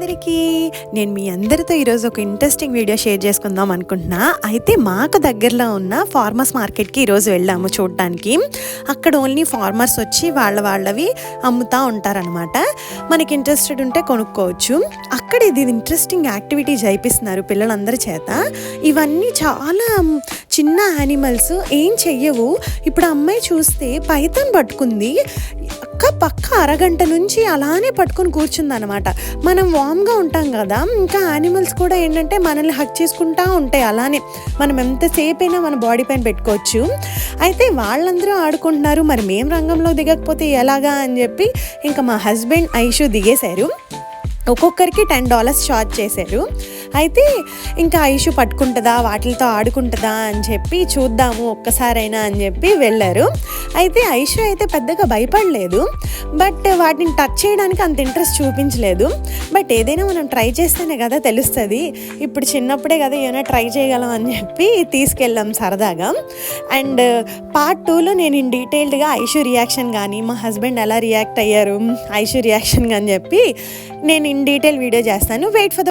అందరికీ. నేను మీ అందరితో ఈరోజు ఒక ఇంట్రెస్టింగ్ వీడియో షేర్ చేసుకుందాం అనుకుంటున్నా. అయితే మాకు దగ్గరలో ఉన్న ఫార్మర్స్ మార్కెట్కి ఈరోజు వెళ్ళాము చూడటానికి అక్కడ ఓన్లీ ఫార్మర్స్ వచ్చి వాళ్ళ వాళ్ళవి అమ్ముతూ ఉంటారనమాట మనకి ఇంట్రెస్టెడ్ ఉంటే కొనుక్కోవచ్చు. అక్కడ ఇది ఇంట్రెస్టింగ్ యాక్టివిటీ చేయిస్తున్నారు పిల్లలందరి చేత. ఇవన్నీ చాలా చిన్న యానిమల్స్ ఏం చెయ్యవు. ఇప్పుడు అమ్మాయి చూస్తే పైతాన్ పట్టుకుంది. పక్క పక్క అరగంట నుంచి అలానే పట్టుకొని కూర్చుందనమాట మనం వామ్గా ఉంటాం కదా ఇంకా యానిమల్స్ కూడా ఏంటంటే మనల్ని హక్ చేసుకుంటా ఉంటాయి అలానే. మనం ఎంతసేపు అయినా మన బాడీ పైన పెట్టుకోవచ్చు. అయితే వాళ్ళందరూ ఆడుకుంటున్నారు మరి మేం రంగంలో దిగకపోతే ఎలాగా అని చెప్పి ఇంకా మా హస్బెండ్ ఐషు దిగేశారు. ఒక్కొక్కరికి టెన్ డాలర్స్ చార్జ్ చేశారు. అయితే ఇంకా ఐషు పట్టుకుంటుందా వాటితో ఆడుకుంటుందా అని చెప్పి చూద్దాము ఒక్కసారైనా అని చెప్పి వెళ్ళారు. అయితే ఐషు అయితే పెద్దగా భయపడలేదు. బట్ వాటిని టచ్ చేయడానికి అంత ఇంట్రెస్ట్ చూపించలేదు. బట్ ఏదైనా మనం ట్రై చేస్తేనే కదా తెలుస్తుంది. ఇప్పుడు చిన్నప్పుడే కదా ఏమైనా ట్రై చేయగలం అని చెప్పి తీసుకెళ్ళాం సరదాగా. అండ్ పార్ట్ టూలో నేను ఇన్ డీటెయిల్డ్గా ఐషు రియాక్షన్ కానీ మా హస్బెండ్ ఎలా రియాక్ట్ అయ్యారు ఐషు రియాక్షన్ అని చెప్పి నేను ఇన్ డీటెయిల్ వీడియో చేస్తాను. Wait for the